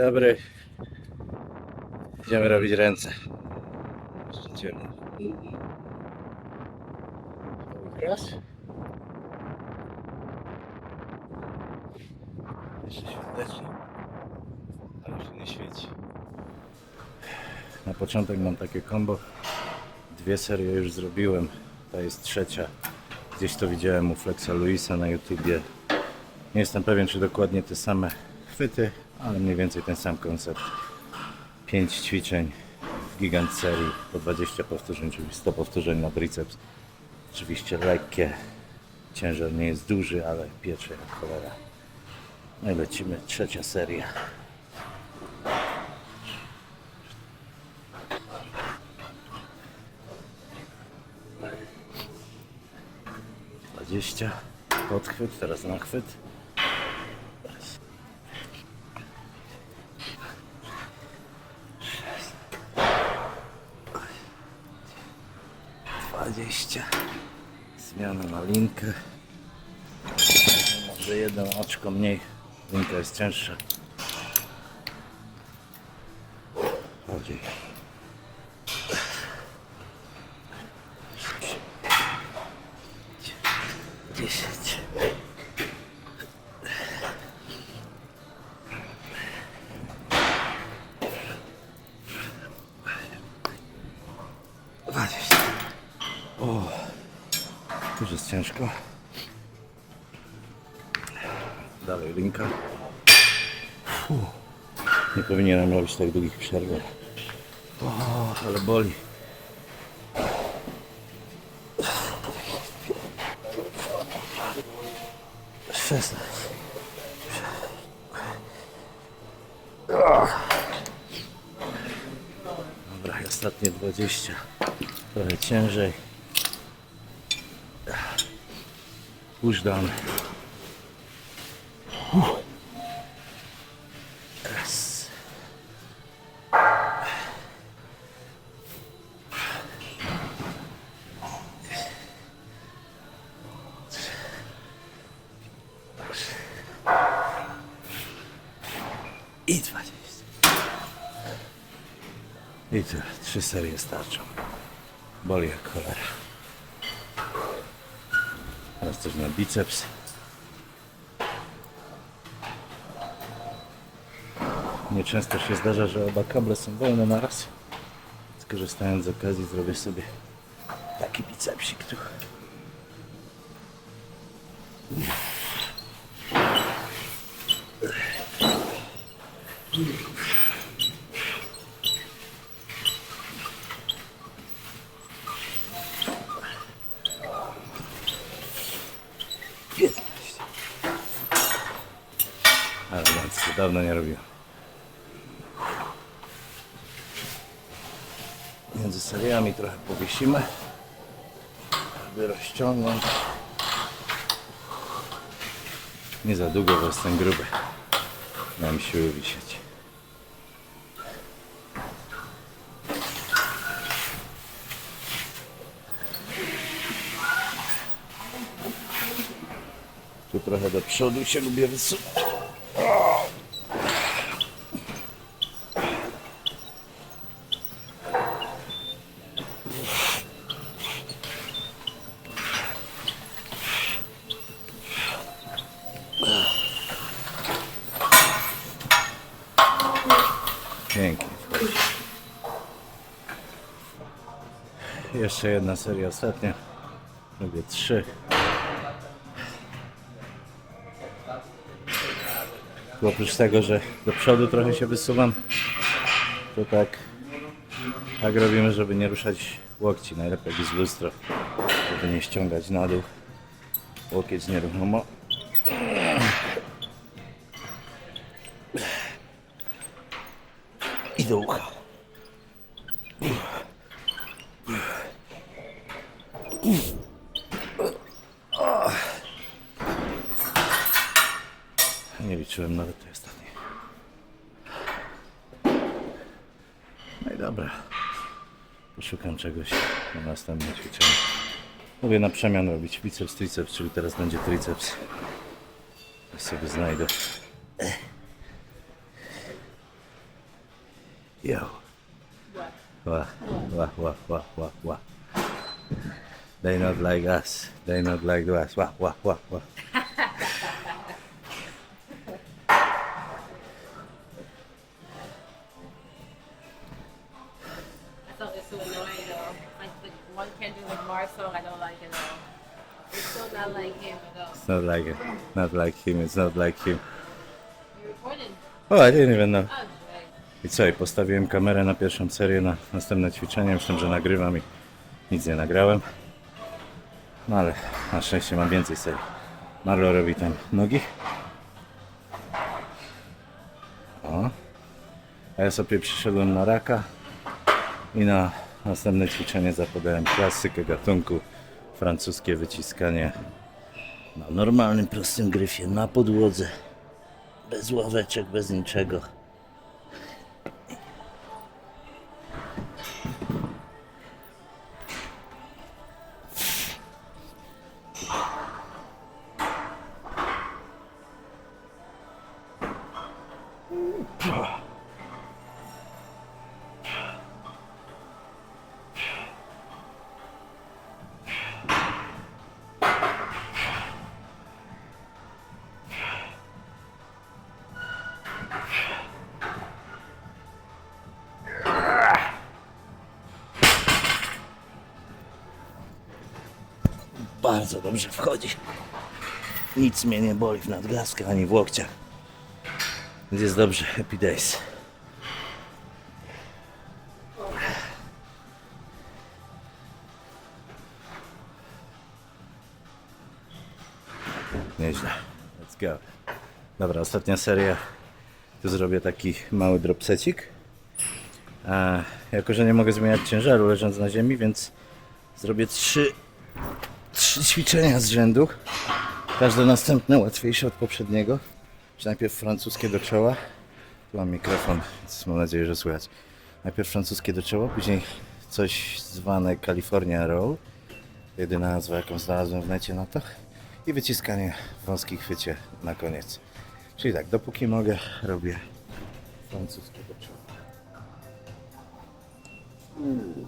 Dobry. Idziemy robić ręce. Raz. Jeszcze świątecznie. Ale się nie świeci. Na początek mam takie combo. Dwie serie już zrobiłem. Ta jest trzecia. Gdzieś to widziałem u Flexa Luisa na YouTubie. Nie jestem pewien, czy dokładnie te same chwyty, ale mniej więcej ten sam koncept. 5 ćwiczeń, gigant serii, po 20 powtórzeń, czyli 100 powtórzeń na triceps. Oczywiście lekkie, ciężar nie jest duży, ale piecze jak cholera. No i lecimy, trzecia seria. Dwadzieścia, podchwyt, teraz na chwyt. 20. Zmiana na linkę. Może jedno oczko mniej. Linka jest cięższa. Bardziej. Już jest ciężko. Dalej linka. Fu. Nie powinienem robić tak długich przerw. Ale boli. Szesnaście. Dobra, ostatnie 20. Trochę ciężej. Push down. Uff. Raz. I 20. I tyle. Trzy serie starczą. Boli jak cholera. Teraz coś na biceps. Nieczęsto się zdarza, że oba kable są wolne na raz. Skorzystając z okazji zrobię sobie taki bicepsik tu. Piętnaście. Ale bardzo dawno nie robiłem. Między seriami powiesimy, żeby rozciągnąć. Nie za długo, bo jestem gruby. Mam siły wisieć. Tu trochę do przodu się lubię wysunąć. Pięknie. Jeszcze jedna seria ostatnia. Robię trzy. Tu oprócz tego, że do przodu trochę się wysuwam, to tak, tak robimy, żeby nie ruszać łokci. Najlepiej jest lustro, żeby nie ściągać na dół. Łokieć nieruchomo. I do ucha. Nie liczyłem nawet tej ostatniej. No i dobra. Poszukam czegoś na następne ćwiczenie. Mówię na przemian robić biceps, triceps, czyli teraz będzie triceps. Ja sobie znajdę. Not like us. They not like us. Wah, wah, wah, wah. I thought it's so annoying though. Like the one Kendrick Lamar song, I don't like it at all. It's still not like him at all. It's not like it. Not like him. It's not like him. You recording? Oh, I didn't even know. Oh, great. I co, i postawiłem kamerę na pierwszą serię, na następne ćwiczenie. Myślę, że nagrywam i nic nie nagrałem. No ale na szczęście mam więcej serii. Marlo robi tam nogi. O. A ja sobie przyszedłem na raka i na następne ćwiczenie zapodałem klasykę gatunku francuskie wyciskanie na normalnym, prostym gryfie, na podłodze. Bez ławeczek, bez niczego. Bardzo dobrze wchodzi. Nic mnie nie boli w nadgarstkach ani w łokciach. Więc jest dobrze. Happy days. Nieźle. Let's go. Dobra, ostatnia seria. Tu zrobię taki mały dropsecik. A jako, że nie mogę zmieniać ciężaru leżąc na ziemi, więc zrobię trzy trzy ćwiczenia z rzędu. Każde następne łatwiejsze od poprzedniego. Najpierw francuskie do czoła. Tu mam mikrofon, więc mam nadzieję, że słychać. Najpierw francuskie do czoła, później coś zwane California Roll. Jedyna nazwa, jaką znalazłem w necie na to. I wyciskanie w wąskiej chwycie na koniec. Czyli tak, dopóki mogę, robię francuskie do czoła. No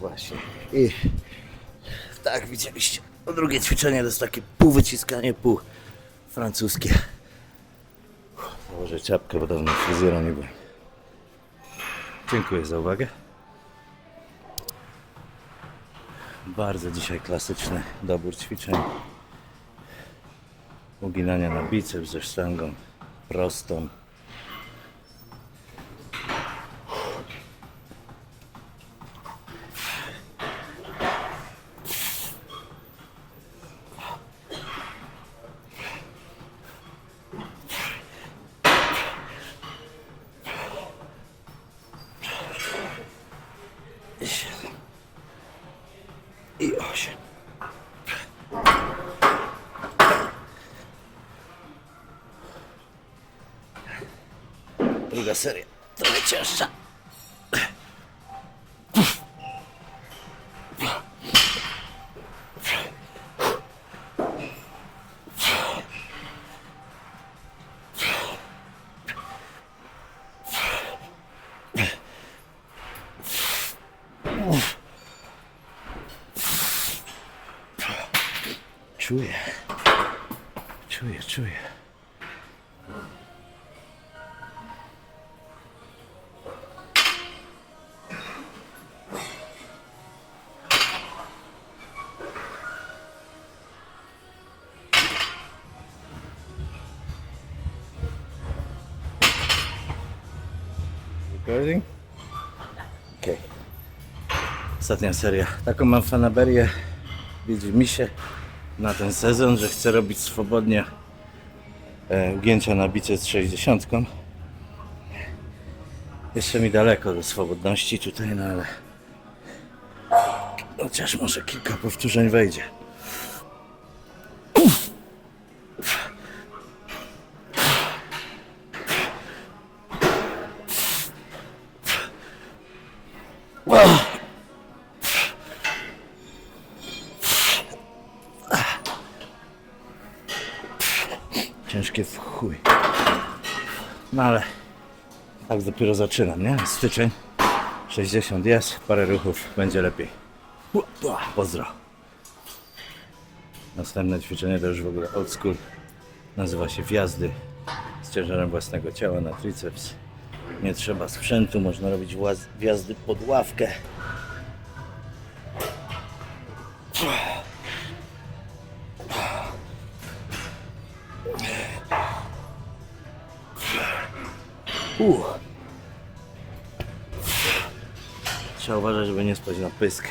właśnie. I tak widzieliście. To drugie ćwiczenie to jest takie pół wyciskanie, pół francuskie. Założę czapkę, bo dawno fryzjera nie byłem. Dziękuję za uwagę. Bardzo dzisiaj klasyczny dobór ćwiczeń. Uginania na biceps ze sztangą prostą. Druga seria, trochę cięższa. Czuję. Czuję, czuję. Okej. Ostatnia seria. Taką mam fanaberię, widzi mi się na ten sezon, że chcę robić swobodnie e, ugięcia na biceps 60. Jeszcze mi daleko do swobodności tutaj, no ale chociaż może kilka powtórzeń wejdzie. No ale tak dopiero zaczynam, nie? Styczeń 60 jest, parę ruchów, będzie lepiej. Pozdro. Następne ćwiczenie to już w ogóle old school. Nazywa się wjazdy z ciężarem własnego ciała na triceps. Nie trzeba sprzętu, można robić wjazdy pod ławkę. Uh. Trzeba uważać, żeby nie spać na pysk.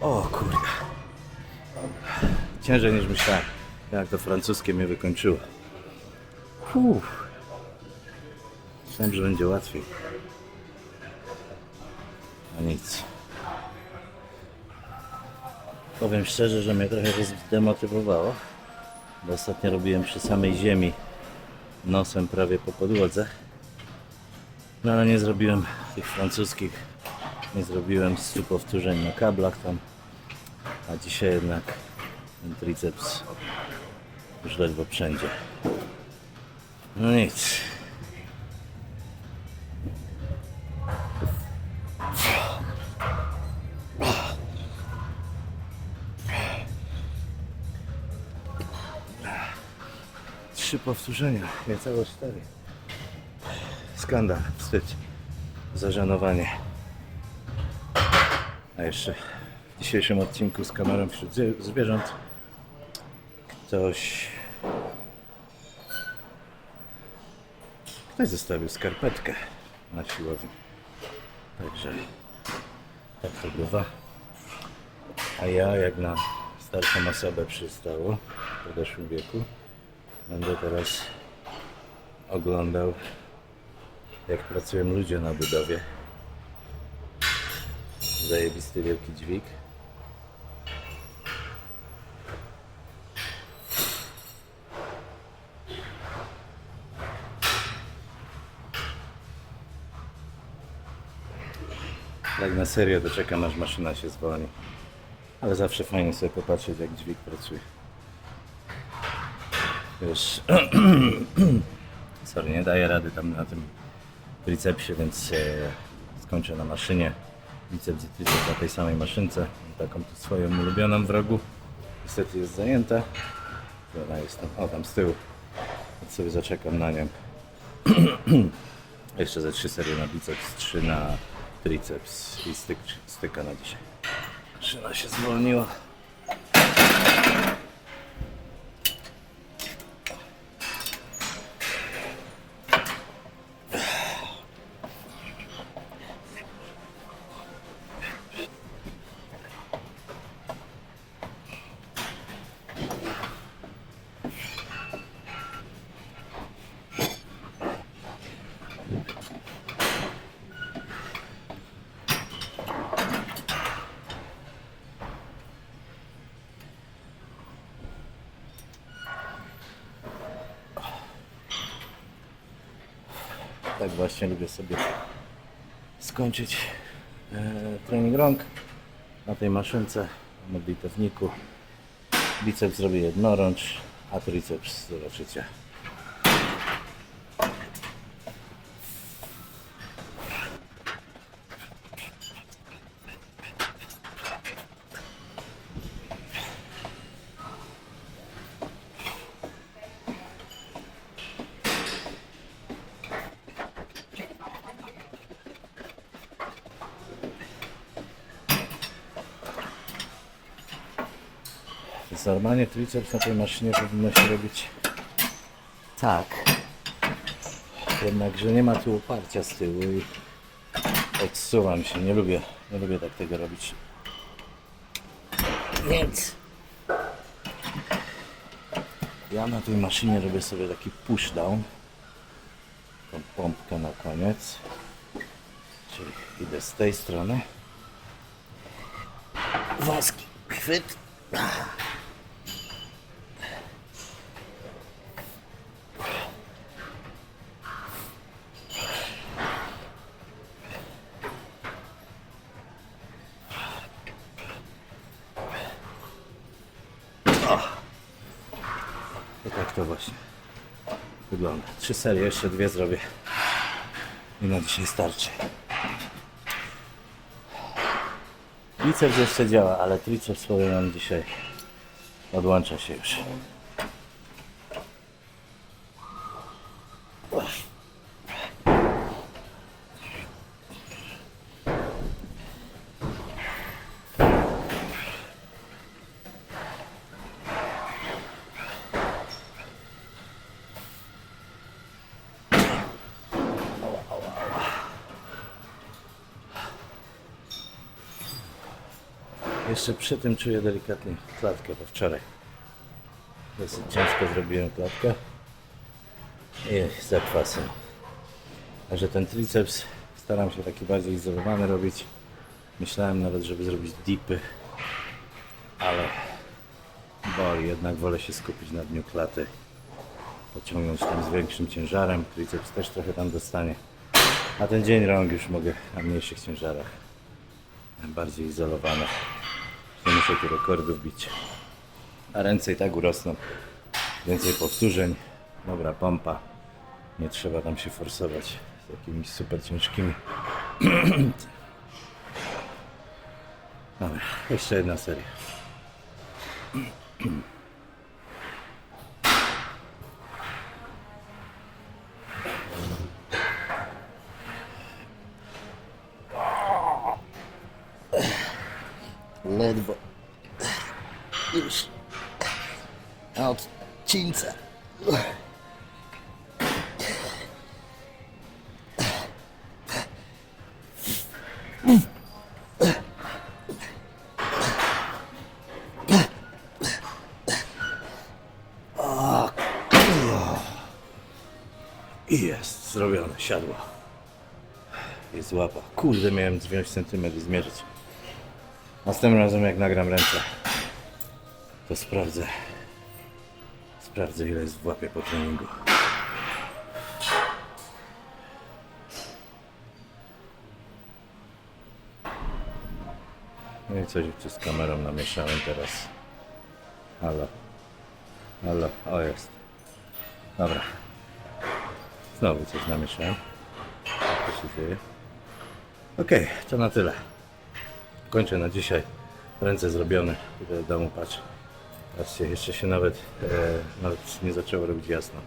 O kurde. Ciężej niż myślałem. Jak to francuskie mnie wykończyło. Uff. Myślałem, że będzie łatwiej. A nic. Powiem szczerze, że mnie trochę zdemotywowało. Bo ostatnio robiłem przy samej ziemi nosem prawie po podłodze. No ale nie zrobiłem tych francuskich. Nie zrobiłem 100 powtórzeń na kablach tam. A dzisiaj jednak ten triceps już ledwo wszędzie. No nic. Trzy powtórzenia, niecałe cztery. Skandal, wstyd, zażenowanie. A jeszcze w dzisiejszym odcinku z kamerą wśród zwie- zwierząt ktoś ktoś zostawił skarpetkę na siłowni. Także tak to bywa. A ja jak na starszą osobę przystało w podeszłym wieku będę teraz oglądał jak pracują ludzie na budowie. Zajebisty wielki dźwig. Tak na serio to czekam aż maszyna się zwolni. Ale zawsze fajnie sobie popatrzeć jak dźwig pracuje. Wiesz, sorry, nie daję rady tam na tym tricepsie, więc e, skończę na maszynie. Biceps i triceps na tej samej maszynce. Taką tu swoją ulubioną w rogu. Niestety jest zajęta. Ona jest tam, o tam z tyłu. Więc sobie zaczekam na nią. Jeszcze ze trzy serie na biceps, trzy na triceps i styk, styka na dzisiaj. Maszyna się zwolniła. Tak właśnie lubię sobie skończyć e, trening rąk na tej maszynce, w modlitewniku. Biceps zrobię jednorącz, a triceps zobaczycie. Normalnie triceps na tej maszynie powinno się robić tak. Jednakże nie ma tu oparcia z tyłu i odsuwam się. Nie lubię, nie lubię tak tego robić. Więc ja na tej maszynie robię sobie taki push down. Tą pompkę na koniec. Czyli idę z tej strony. Wąski chwyt. Trzy serie, jeszcze dwie zrobię. I na dzisiaj starczy. Biceps jeszcze działa, ale triceps powiem wam dzisiaj odłącza się już. Jeszcze przy tym czuję delikatnie klatkę, bo wczoraj dosyć ciężko zrobiłem klatkę i zakwasem. Także ten triceps staram się taki bardziej izolowany robić. Myślałem nawet, żeby zrobić dipy, ale boli, jednak wolę się skupić na dniu klaty. Pociągnąć tam z większym ciężarem, triceps też trochę tam dostanie. A ten dzień rąk już mogę na mniejszych ciężarach bardziej izolowane. Nie muszę tu rekordów bić. A ręce i tak urosną. Więcej powtórzeń. Dobra pompa. Nie trzeba tam się forsować z jakimiś super ciężkimi. Dobra, jeszcze jedna seria. I jest zrobione, siadło. Jest łapa. Kurde, miałem wziąć centymetr i zmierzyć. Następnym razem jak nagram ręce, to sprawdzę. Sprawdzę ile jest w łapie po treningu. No i coś tu z kamerą namieszałem teraz. Halo. Halo. O jest. Dobra. Znowu coś namieszałem. Co się dzieje? Okej, to na tyle. Kończę na dzisiaj. Ręce zrobione. Idę do domu, patrz. Patrzcie, jeszcze się nawet, e, nawet nie zaczęło robić jasno.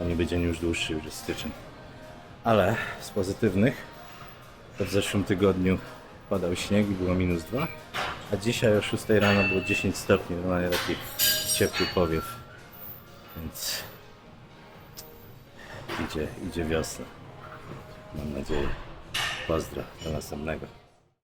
A niby dzień już dłuższy, już jest styczeń. Ale z pozytywnych, to w zeszłym tygodniu padał śnieg i było minus 2, a dzisiaj o 6 rano było 10 stopni, normalnie taki ciepły powiew. Więc idzie, idzie wiosna. Mam nadzieję. Pozdro, do następnego.